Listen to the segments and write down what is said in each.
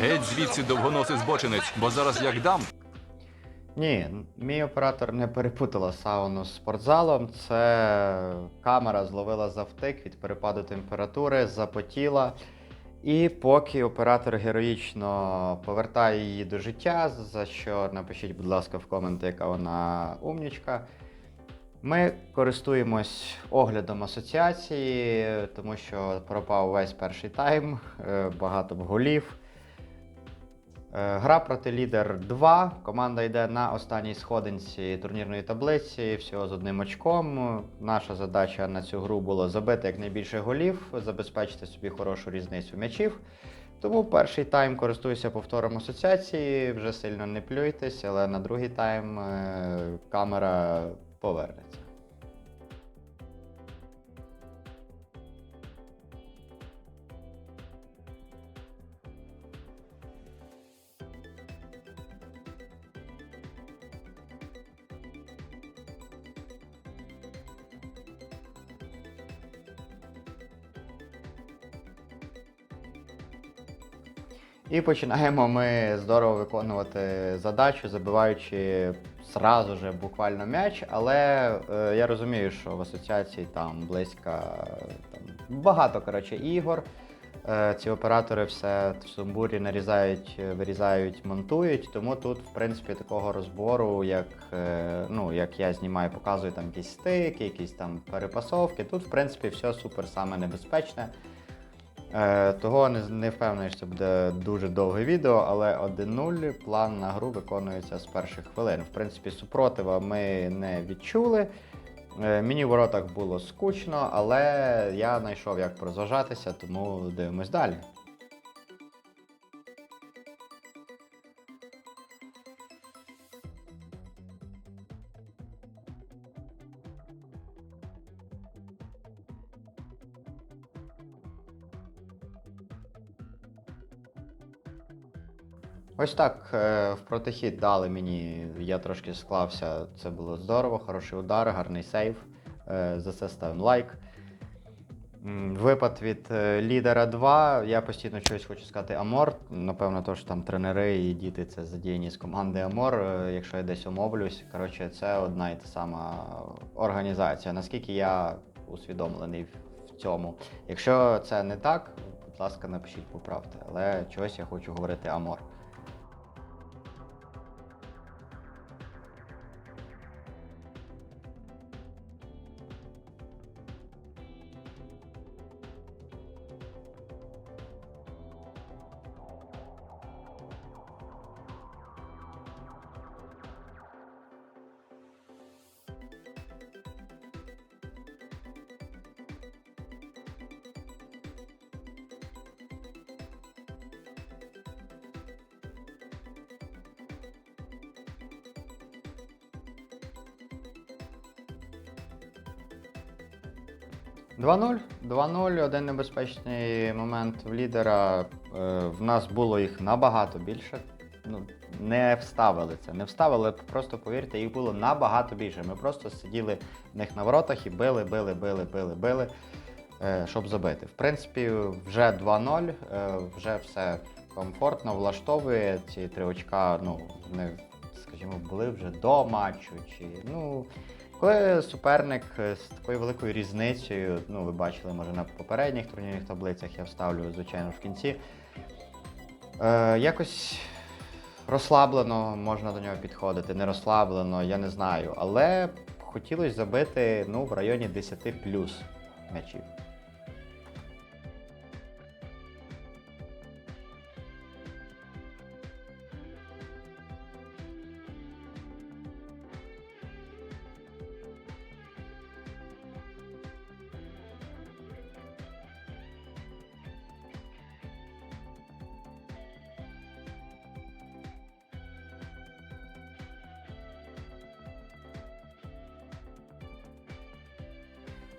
Геть звідси довгоносий збочинець, бо зараз як дам. Ні, мій оператор не перепутала сауну з спортзалом. Це камера зловила завтик від перепаду температури, запотіла. І поки оператор героїчно повертає її до життя, за що напишіть, будь ласка, в коменти, яка вона умнічка. Ми користуємось оглядом асоціації, тому що пропав весь перший тайм, е, багато голів. Е, Гра проти лідер 2. Команда йде на останній сходинці турнірної таблиці, всього з одним очком. Наша задача на цю гру було забити якнайбільше голів, забезпечити собі хорошу різницю м'ячів. Тому перший тайм користуюся повтором асоціації, вже сильно не плюйтесь, але на другий тайм е, камера повернеться. І починаємо ми здорово виконувати задачу, забиваючи зразу же буквально м'яч. Але е, я розумію, що в асоціації там близько там, багато коротше, ігор. Е, ці оператори все в сумбурі нарізають, вирізають, монтують. Тому тут, в принципі, такого розбору, як, е, ну, як я знімаю, показую там якісь стики, якісь там перепасовки. Тут, в принципі, все супер саме небезпечне. Е, того не, не впевнений, що це буде дуже довге відео, але 1-0 план на гру виконується з перших хвилин. В принципі, супротива ми не відчули. Е, мені в воротах було скучно, але я знайшов як розважатися, тому дивимось далі. Ось так е, в протихід дали мені, я трошки склався, це було здорово, хороший удар, гарний сейв. Е, За це ставимо лайк. Випад від е, лідера 2. Я постійно щось хочу сказати Амор. Напевно, то, що там тренери і діти це задіяні з команди Амор. Якщо я десь умовлюсь, коротше, це одна і та сама організація. Наскільки я усвідомлений в цьому. Якщо це не так, будь ласка, напишіть, поправте. Але чогось я хочу говорити Амор. – 2-0. 2-0, один небезпечний момент в лідера. Е, В нас було їх набагато більше. Ну, не вставили це. Не вставили, просто повірте, їх було набагато більше. Ми просто сиділи в них на воротах і били, били, били, били, били, е, щоб забити. В принципі, вже 2-0, е, вже все комфортно, влаштовує. Ці три очка, ну, вони, скажімо, були вже до матчу. Чи, ну, коли суперник з такою великою різницею, ну ви бачили, може на попередніх турнірних таблицях я вставлю, звичайно, в кінці. Е, якось розслаблено можна до нього підходити, не розслаблено, я не знаю. Але хотілося забити ну, в районі 10 плюс м'ячів.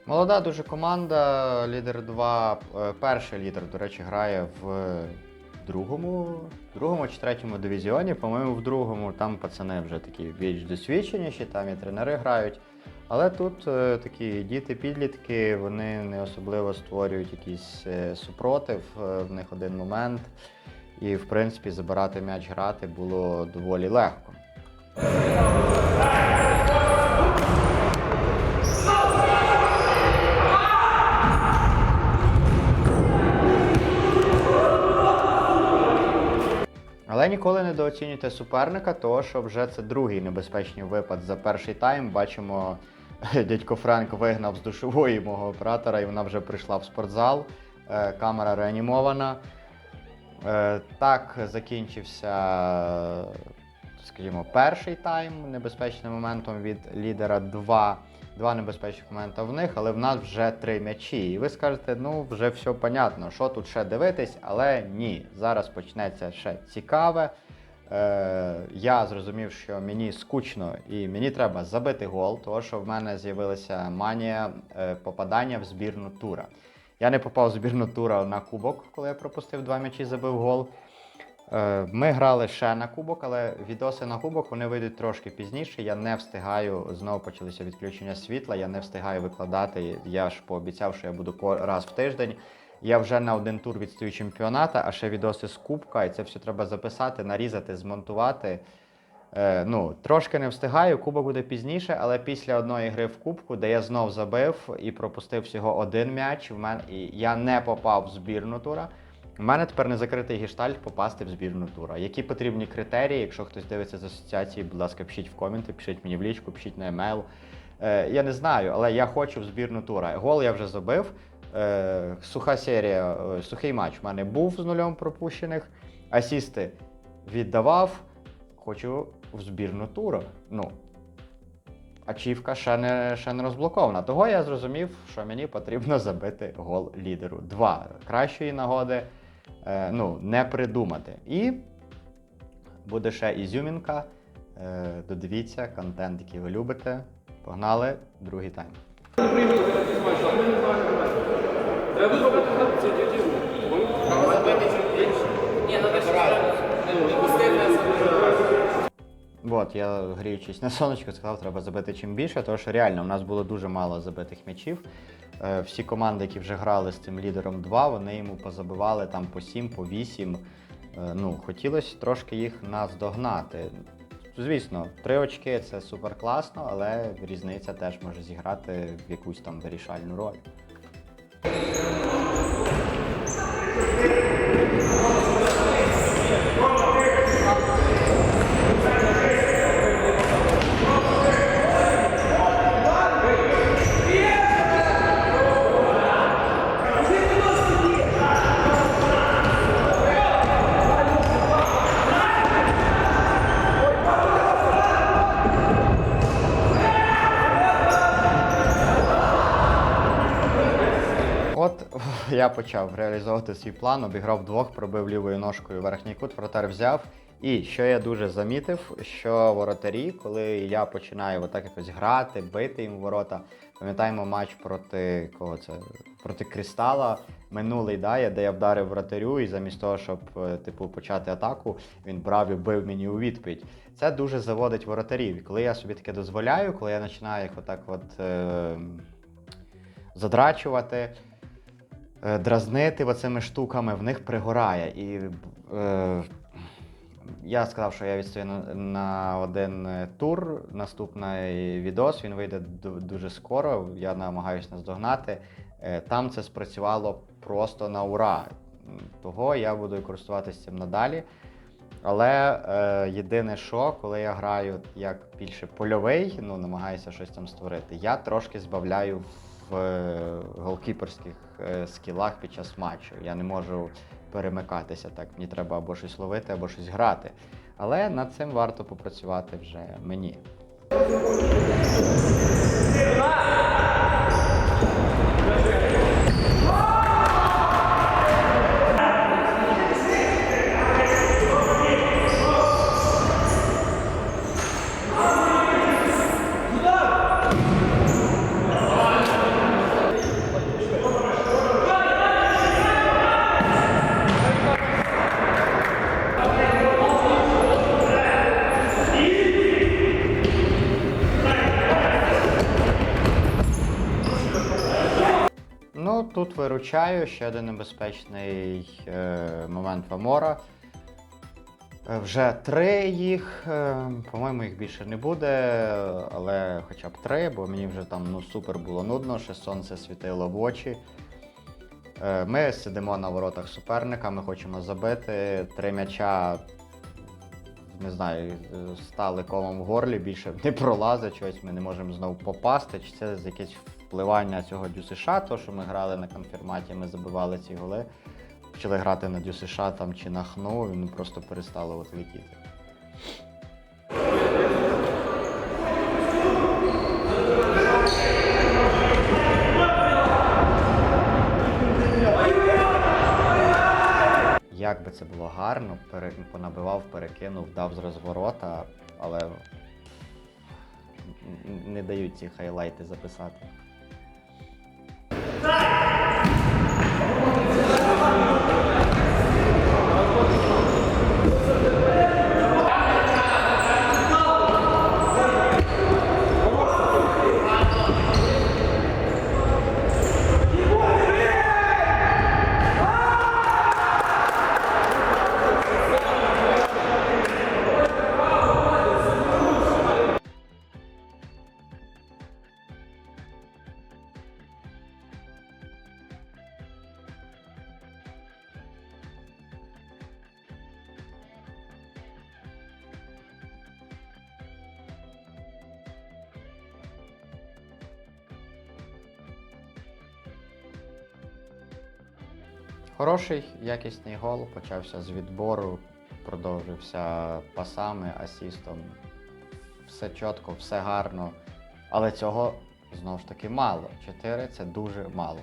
Молода дуже команда, лідер 2. е, Перший лідер, до речі, грає в другому, другому чи третьому дивізіоні. По-моєму, в другому там пацани вже такі більш досвідченіші, там і тренери грають. Але тут е, такі діти-підлітки, вони не особливо створюють якийсь е, супротив, в них один момент. І, в принципі, забирати м'яч грати було доволі легко. Ніколи не недооцінюйте суперника, того що вже це другий небезпечний випад за перший тайм. Бачимо, дядько Френк вигнав з душової мого оператора, і вона вже прийшла в спортзал. Е, Камера реанімована. Е, Так закінчився, скажімо, перший тайм небезпечним моментом від лідера. Два, два небезпечних моменти в них, але в нас вже три м'ячі. І ви скажете, ну вже все понятно, що тут ще дивитись, але ні. Зараз почнеться ще цікаве. Е, я зрозумів, що мені скучно і мені треба забити гол, тому що в мене з'явилася манія е, попадання в збірну тура. Я не попав в збірну тура на кубок, коли я пропустив два м'ячі, забив гол. Е, Ми грали ще на кубок, але відоси на кубок вони вийдуть трошки пізніше. Я не встигаю, знову почалися відключення світла, я не встигаю викладати. Я ж пообіцяв, що я буду раз в тиждень. Я вже на один тур відстаю чемпіоната, а ще відоси з кубка, і це все треба записати, нарізати, змонтувати. Е, ну, трошки не встигаю, кубок буде пізніше, але після одної гри в кубку, де я знов забив і пропустив всього один м'яч, в мене і я не попав в збірну тура. У мене тепер не закритий гештальт попасти в збірну тура. Які потрібні критерії? Якщо хтось дивиться з асоціації, будь ласка, пишіть в коменти, пишіть мені в лічку, пишіть на емейл. Е, я не знаю, але я хочу в збірну тура. Гол я вже забив. Е, суха серія, е, сухий матч в мене був з нульом пропущених. Асісти віддавав. Хочу в збірну тура. Ну, ачівка ще не, ще не розблокована. Того я зрозумів, що мені потрібно забити гол лідеру. Два кращої нагоди ну, не придумати. І буде ще ізюмінка. Е, додивіться контент, який ви любите. Погнали, другий тайм. От, я гріючись на сонечко, сказав, треба забити чим більше, тому що реально у нас було дуже мало забитих м'ячів. Е, всі команди, які вже грали з цим лідером 2, вони йому позабивали там по 7, по 8. Е, ну, хотілося трошки їх наздогнати. Звісно, три очки це супер класно, але різниця теж може зіграти в якусь там вирішальну роль. От я почав реалізовувати свій план, обіграв двох, пробив лівою ножкою верхній кут, вратар взяв. І що я дуже замітив, що воротарі, коли я починаю отак якось грати, бити їм ворота, пам'ятаємо матч проти кого це? Проти Кристала минулий, да, де я вдарив вратарю, і замість того, щоб е, типу почати атаку, він брав і бив мені у відповідь. Це дуже заводить воротарів. І коли я собі таке дозволяю, коли я починаю їх отак от. Е- задрачувати, дразнити оцими штуками, в них пригорає. І е, я сказав, що я відстою на, на один е, тур. Наступний відос він вийде дуже скоро. Я намагаюся наздогнати. Е, там це спрацювало просто на ура. Того я буду користуватися цим надалі. Але е, єдине, що коли я граю як більше польовий, ну намагаюся щось там створити, я трошки збавляю в е, голкіперських е, скілах під час матчу. Я не можу перемикатися так. Мені треба або щось ловити, або щось грати. Але над цим варто попрацювати вже мені. Ну, тут виручаю ще один небезпечний е, момент Вамора. Е, Вже три їх. е, По-моєму, їх більше не буде, але хоча б три, бо мені вже там ну, супер було нудно, ще сонце світило в очі. Е, Ми сидимо на воротах суперника, ми хочемо забити. Три м'яча, не знаю, стали комом в горлі, більше не пролазить чогось, ми не можемо знову попасти. Чи це з якесь впливання цього дюсиша, то що ми грали на конфірматі, ми забивали ці голи. Почали грати на дюсиша там чи на хну, вони просто перестали от летіти. Як би це було гарно, понабивав, перекинув, дав з розворота, але не дають ці хайлайти записати. Хороший якісний гол почався з відбору, продовжився пасами, асістом. Все чітко, все гарно. Але цього знову ж таки мало. Чотири це дуже мало.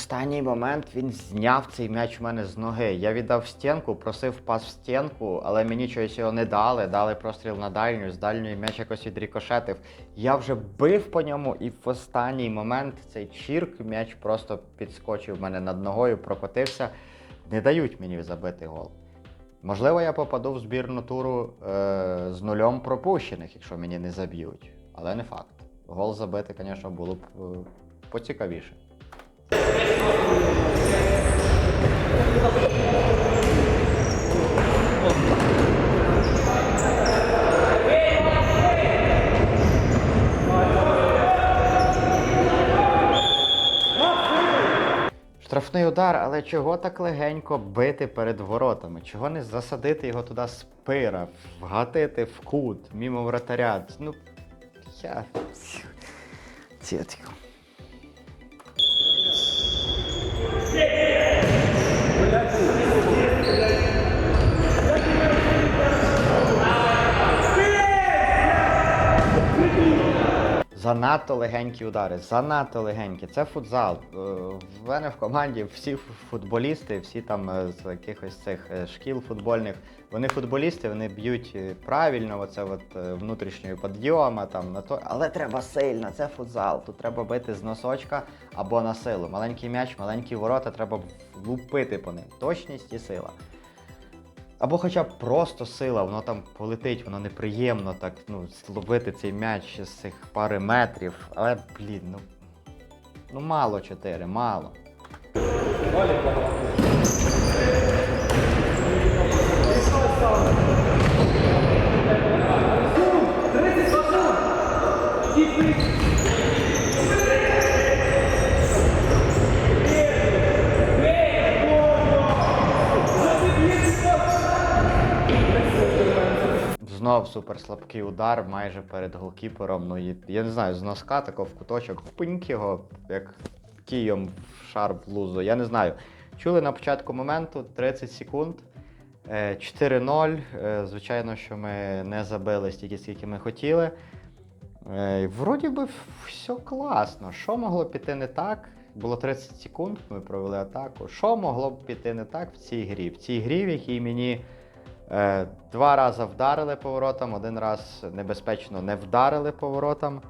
Останній момент він зняв цей м'яч у мене з ноги. Я віддав стінку, просив пас в стінку, але мені чогось його не дали. Дали простріл на дальню, з дальньої м'яч якось відрікошетив. Я вже бив по ньому, і в останній момент цей чірк м'яч просто підскочив мене над ногою, прокотився. Не дають мені забити гол. Можливо, я попаду в збірну туру е, з нульом пропущених, якщо мені не заб'ють. Але не факт. Гол забити, звісно, було б е, поцікавіше. Штрафний удар, але чого так легенько бити перед воротами? Чого не засадити його туди з пира, вгатити в кут, мімо вратаря? Ну, я. Цітко. Занадто легенькі удари, занадто легенькі. Це футзал. Е, В мене в команді всі футболісти, всі там е, з якихось цих е, шкіл футбольних. Вони футболісти, вони б'ють правильно, оце от внутрішньою підйома, там на то. Але треба сильно, це футзал. Тут треба бити з носочка або на силу. Маленький м'яч, маленькі ворота, треба влупити по ним. Точність і сила. Або хоча б просто сила, воно там полетить, воно неприємно так ну, зловити цей м'яч з цих пари метрів. Але, блін, ну. Ну мало чотири, мало. Знов суперслабкий удар майже перед голкіпером. Ну, я не знаю, з носка такого в куточок, пиньк його, як кієм в шар блузу. Я не знаю. Чули на початку моменту 30 секунд. е, 4-0. Е, Звичайно, що ми не забили стільки, скільки ми хотіли. Е, Вроді би все класно. Що могло піти не так? Було 30 секунд, ми провели атаку. Що могло б піти не так в цій грі? В цій грі, в якій мені е, два рази вдарили поворотом, один раз небезпечно не вдарили поворотом.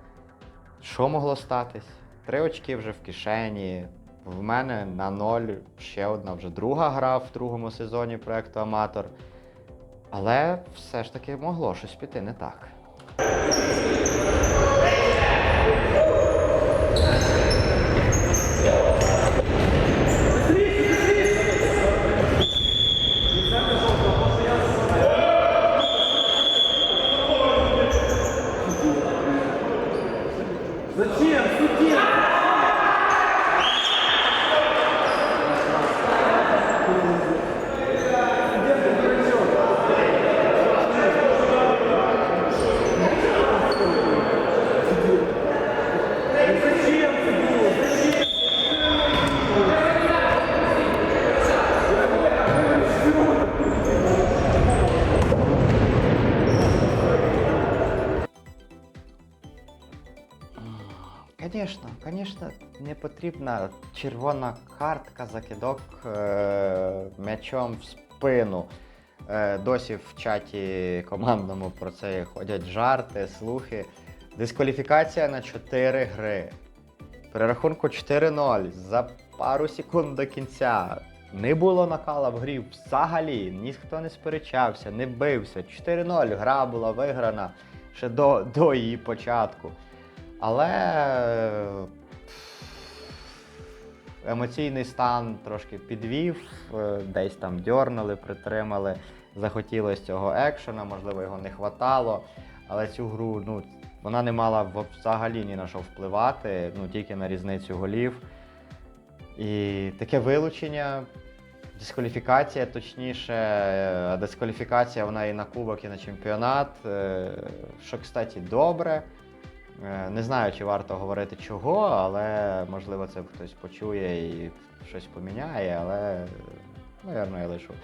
Що могло статись? Три очки вже в кишені. В мене на ноль ще одна вже друга гра в другому сезоні проекту Аматор. Але все ж таки могло щось піти не так. Не потрібна червона картка, закидок е- м'ячом в спину. Е- досі в чаті командному про це ходять жарти, слухи. Дискваліфікація на 4 гри. При рахунку 4-0 за пару секунд до кінця. Не було накала в грі взагалі, ніхто не сперечався, не бився. 4-0 гра була виграна ще до, до її початку. Але емоційний стан трошки підвів, е, десь там дьорнули, притримали. Захотілося цього екшена, можливо, його не хватало. Але цю гру ну, вона не мала взагалі ні на що впливати, ну, тільки на різницю голів. І таке вилучення, дискваліфікація, точніше, е, дискваліфікація вона і на кубок, і на чемпіонат. е, Що, кстати, добре. Е, Не знаю, чи варто говорити чого, але можливо це хтось почує і щось поміняє, але напевно я лишу.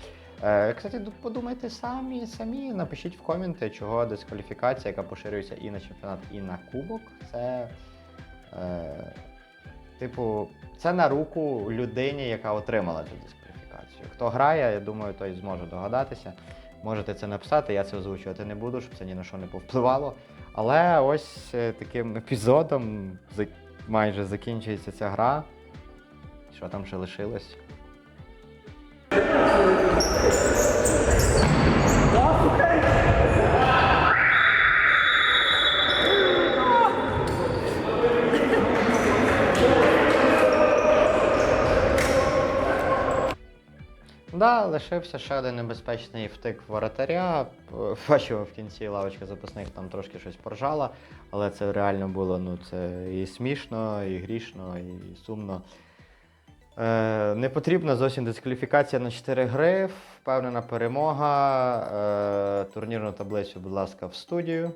Е, Кстати, подумайте самі, самі, напишіть в коменти, чого дискваліфікація, яка поширюється і на чемпіонат, і на кубок. Це, е, типу, це на руку людині, яка отримала цю дискваліфікацію. Хто грає, я думаю, той зможе догадатися. Можете це написати, я це озвучувати не буду, щоб це ні на що не повпливало. Але ось е, таким епізодом майже закінчується ця гра. Що там ще лишилось? Лишився ще один небезпечний втик воротаря. Бачив в кінці лавочка запасних там трошки щось поржала, але це реально було ну, це і смішно, і грішно, і сумно. Е, не потрібна зовсім дискваліфікація на 4 гри, впевнена перемога. Е, турнірну таблицю, будь ласка, в студію.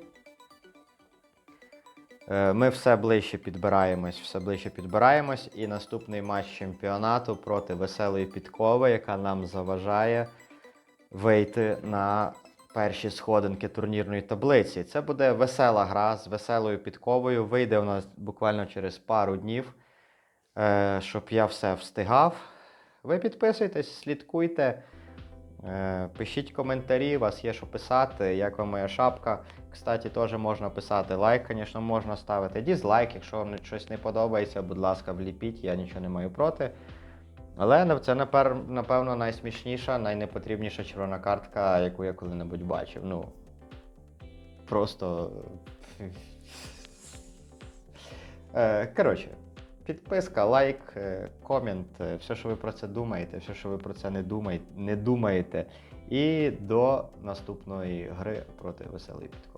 Е, Ми все ближче підбираємось, все ближче підбираємось. І наступний матч чемпіонату проти веселої підкови, яка нам заважає вийти на перші сходинки турнірної таблиці. Це буде весела гра з веселою підковою. Вийде у нас буквально через пару днів, е, щоб я все встигав. Ви підписуйтесь, слідкуйте. Е, Пишіть коментарі, у вас є що писати, як вам моя шапка. Кстати, теж можна писати лайк, звісно, можна ставити. Дізлайк, якщо вам щось не подобається, будь ласка, вліпіть, я нічого не маю проти. Але це напевно найсмішніша, найнепотрібніша червона картка, яку я коли-небудь бачив. Ну. Просто. Е, Коротше, підписка, лайк, е, комент, е, все, що ви про це думаєте, все, що ви про це не думаєте, не думаєте. І до наступної гри проти веселий підкови.